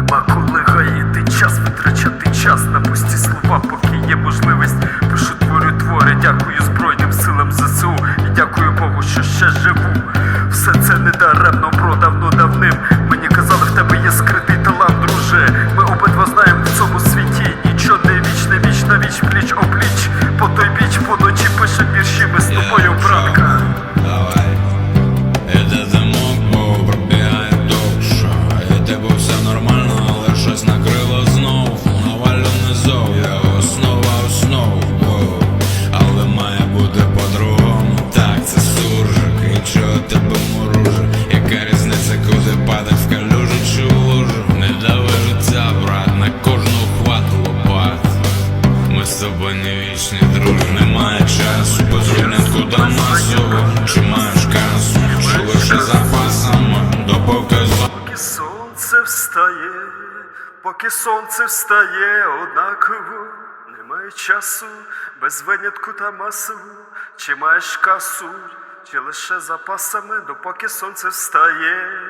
Нема коли гаїти час, витрачати час на падать в калюжу чи в лужу? Не дави життя, брат, на кожну хват лопат. Ми з тобою не вічні, друже, немає часу Позвонять куди масово, чи маєш касу Чи лише запасами до показу Поки сонце встає, поки сонце встає однаково, немає часу, без винятку та масову, чи маєш касу, чи лише запасами, допоки сонце встає.